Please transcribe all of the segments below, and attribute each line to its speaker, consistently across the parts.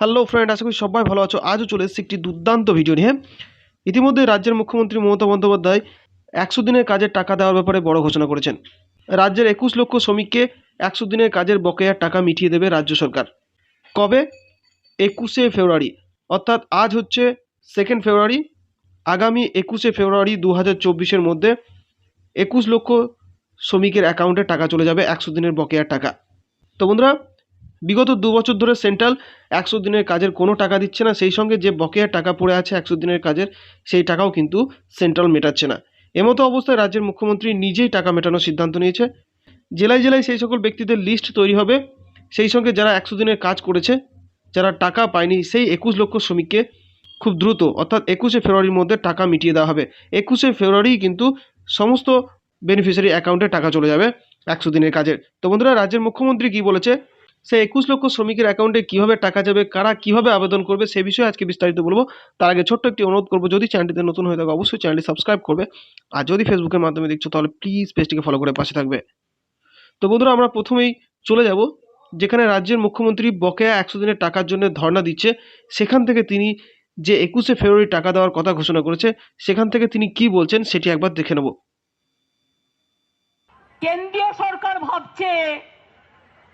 Speaker 1: Hello friend আশা করি সবাই ভালো আছো। আজও চলে এসেছি একটি দুর্দান্ত ভিডিও নিয়ে। ইতিমধ্যে রাজ্যের মুখ্যমন্ত্রী মমতা বন্দ্যোপাধ্যায় একশো দিনের কাজের টাকা দেওয়ার ব্যাপারে বড় ঘোষণা করেছেন। রাজ্যের একুশ লক্ষ শ্রমিককে একশো দিনের কাজের বকেয়ার টাকা মিটিয়ে দেবে রাজ্য সরকার। কবে? একুশে ফেব্রুয়ারি। অর্থাৎ আজ হচ্ছে সেকেন্ড ফেব্রুয়ারি। আগামী একুশে ফেব্রুয়ারি দু হাজার চব্বিশের মধ্যে একুশ লক্ষ শ্রমিকের অ্যাকাউন্টে টাকা চলে যাবে একশো দিনের বকেয়ার টাকা। তো বন্ধুরা বিগত দু বছর ধরে সেন্ট্রাল একশো দিনের কাজের কোনো টাকা দিচ্ছে না, সেই সঙ্গে যে বকেয়া টাকা পড়ে আছে একশো দিনের কাজের, সেই টাকাও কিন্তু সেন্ট্রাল মেটাচ্ছে না। এমতো অবস্থায় রাজ্যের মুখ্যমন্ত্রী নিজেই টাকা মেটানোর সিদ্ধান্ত নিয়েছে। জেলায় জেলায় সেই সকল ব্যক্তিদের লিস্ট তৈরি হবে। সেই সঙ্গে যারা একশো দিনের কাজ করেছে, যারা টাকা পায়নি, সেই একুশ লক্ষ শ্রমিককে খুব দ্রুত, অর্থাৎ একুশে ফেব্রুয়ারির মধ্যে টাকা মিটিয়ে দেওয়া হবে। একুশে ফেব্রুয়ারি কিন্তু সমস্ত বেনিফিশিয়ারি অ্যাকাউন্টে টাকা চলে যাবে একশো দিনের কাজের। তো বন্ধুরা, রাজ্যের মুখ্যমন্ত্রী কি বলেছে? সে একুশ লক্ষ শ্রমিকের অ্যাকাউন্টে কীভাবে টাকা যাবে, কারা কীভাবে আবেদন করবে, সে বিষয়ে আজকে বিস্তারিত বলব। তার আগে ছোট্ট একটি অনুরোধ করব, যদি চ্যানেলটিতে নতুন হয়ে থাকে, অবশ্যই চ্যানেলটি সাবস্ক্রাইব করবে। আর যদি ফেসবুকের মাধ্যমে দেখছ, তাহলে প্লিজ পেজটিকে ফলো করে পাশে থাকবে। তো বন্ধুরা, আমরা প্রথমেই চলে যাব, যেখানে রাজ্যের মুখ্যমন্ত্রী বকেয়া একশো দিনের টাকার জন্য ধর্ণা দিচ্ছে। সেখান থেকে তিনি যে একুশে ফেব্রুয়ারি টাকা দেওয়ার কথা ঘোষণা করেছে, সেখান থেকে তিনি কি বলছেন, সেটি একবার দেখে নেব।
Speaker 2: কেন্দ্রীয় সরকার ভাবছে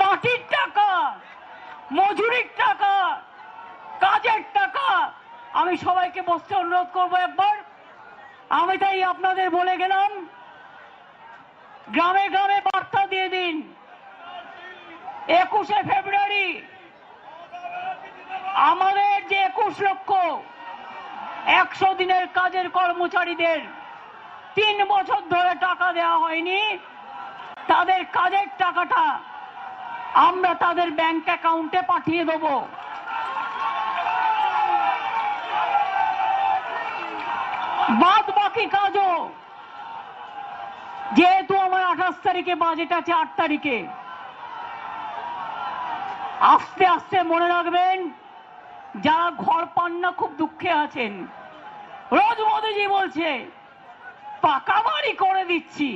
Speaker 2: মাটির টাকা, মজুরির টাকা, কাজের টাকা। আমি সবাইকে বসতে অনুরোধ করব একবার। আমি তাই আপনাদের বলে গেলাম, গ্রামে গ্রামে বার্তা দিয়ে দিন। একুশে ফেব্রুয়ারি, আমাদের যে একুশ লক্ষ, একশো দিনের কাজের কর্মচারীদের তিন বছর ধরে টাকা দেওয়া হয়নি। তাদের কাজের টাকাটা আমরা তাদের ব্যাংক অ্যাকাউন্টে পাঠিয়ে দেব। বাদ বাকি কাজও। যেহেতু আমার আঠাশ তারিখে, বাজেট আছে আট তারিখে। আস্তে আস্তে মনে রাখবেন, যারা ঘর পান না, খুব দুঃখে আছেন। রোজ মোদীজি বলছে, পাকা বাড়ি করে দিচ্ছি।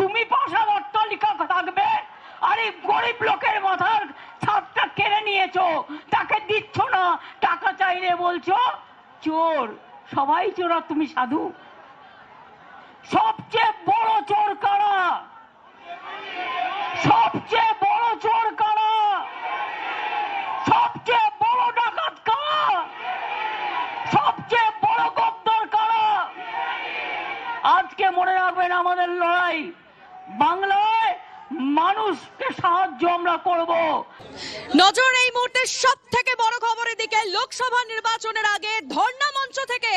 Speaker 2: তুমি পাশা অট্টালিকা থাকবে আরে গরিব লোকের মাথার ছাদটা কেড়ে নিয়েছো, তাকে দিচ্ছ না, টাকা চাইলে বলছো, চোর, সবাই চোর তুমি সাধু। সবচেয়ে বড় চোর কারা? সবচেয়ে বড় চোর কারা? সবচেয়ে বড় ডাকাত কারা? সবচেয়ে বড় গদ্দার কারা? আজকে মনে রাখবেন আমাদের লড়াই বাংলায় মানুষকে সাহায্য আমরা করব।
Speaker 3: নজর এই মুহূর্তে সব থেকে বড় খবরের দিকে লোকসভা নির্বাচনের আগে ধর্ণা মঞ্চ থেকে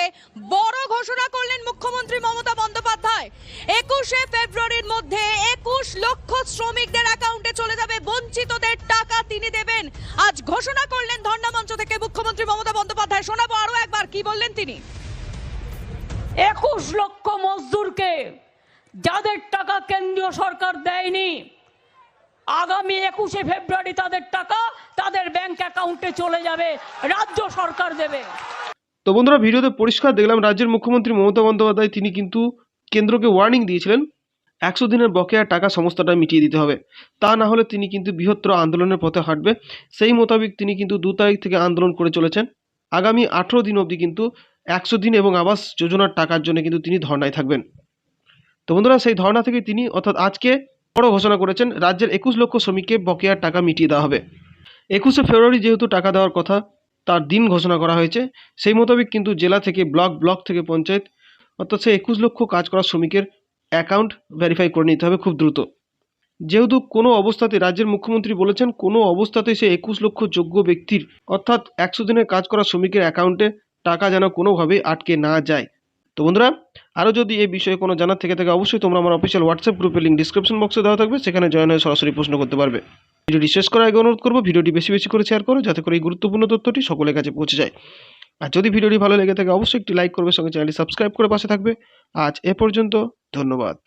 Speaker 3: বড় ঘোষণা করলেন মুখ্যমন্ত্রী মমতা বন্দ্যোপাধ্যায়। একুশে ফেব্রুয়ারির মধ্যে একুশ লক্ষ শ্রমিকদের অ্যাকাউন্টে চলে যাবে বঞ্চিতদের টাকা তিনি দেবেন। আজ ঘোষণা করলেন ধর্ণা মঞ্চ থেকে মুখ্যমন্ত্রী মমতা বন্দ্যোপাধ্যায়। শোনাবো আরও একবার কি বললেন তিনি?
Speaker 2: একুশ লক্ষ মজদুরকে যাদের টাকা কেন্দ্রীয় সরকার দেয়নি, আগামী একুশে ফেব্রুয়ারি তাদের টাকা তাদের ব্যাংক অ্যাকাউন্টে চলে যাবে, রাজ্য সরকার দেবে।
Speaker 1: তো বন্ধুরা, ভিডিওতে পরিষ্কার দেখলাম, রাজ্যের মুখ্যমন্ত্রী মমতা বন্দ্যোপাধ্যায়, তিনি কিন্তু কেন্দ্রকে ওয়ার্নিং দিয়েছিলেন, একশো দিনের বকেয়া টাকা সমস্তটা মিটিয়ে দিতে হবে। তা না হলে তিনি কিন্তু বৃহত্তর আন্দোলনের পথে হাঁটবে। সেই মোতাবেক তিনি কিন্তু দু তারিখ থেকে আন্দোলন করে চলেছেন। আগামী আঠেরো দিন অবধি কিন্তু একশো দিন এবং আবাস যোজনার টাকার জন্য কিন্তু তিনি ধর্নায় থাকবেন। তো বন্ধুরা, সেই ধর্না থেকে তিনি, অর্থাৎ আজকে বড় ঘোষণা করেছেন, রাজ্যের একুশ লক্ষ শ্রমিককে বকেয়ার টাকা মিটিয়ে দেওয়া হবে। একুশে ফেব্রুয়ারি যেহেতু টাকা দেওয়ার কথা, তার দিন ঘোষণা করা হয়েছে। সেই মোতাবেক কিন্তু জেলা থেকে ব্লক ব্লক থেকে পঞ্চায়েত, অর্থাৎ সেই একুশ লক্ষ কাজ করা শ্রমিকের অ্যাকাউন্ট ভেরিফাই করে নিতে হবে খুব দ্রুত। যেহেতু কোনো অবস্থাতে রাজ্যের মুখ্যমন্ত্রী বলেছেন, কোনো অবস্থাতে সে একুশ লক্ষ যোগ্য ব্যক্তির, অর্থাৎ একশো দিনের কাজ করা শ্রমিকের অ্যাকাউন্টে টাকা যেন কোনোভাবেই আটকে না যায়। তো বন্ধুরা, আরও যদি এই বিষয়ে কোনো জানার থেকে থাকে, অবশ্যই তোমরা আমার অফিসিয়াল হোয়াটসঅ্যাপ গ্রুপের লিঙ্ক ডিসক্রিপশন বক্সে দেওয়া থাকবে, সেখানে জয়েন হয়ে সরাসরি প্রশ্ন করতে পারবে। ভিডিওটি শেষ করার আগে অনুরোধ করব, ভিডিওটি বেশি বেশি করে শেয়ার করো, যাতে করে এই গুরুত্বপূর্ণ তথ্যটি সকলের কাছে পৌঁছে যায়। আর যদি ভিডিওটি ভালো লেগে থাকে, অবশ্যই একটি লাইক করবে, সঙ্গে চ্যানেলটি সাবস্ক্রাইব করে পাশে থাকবে। আজ এ পর্যন্ত, ধন্যবাদ।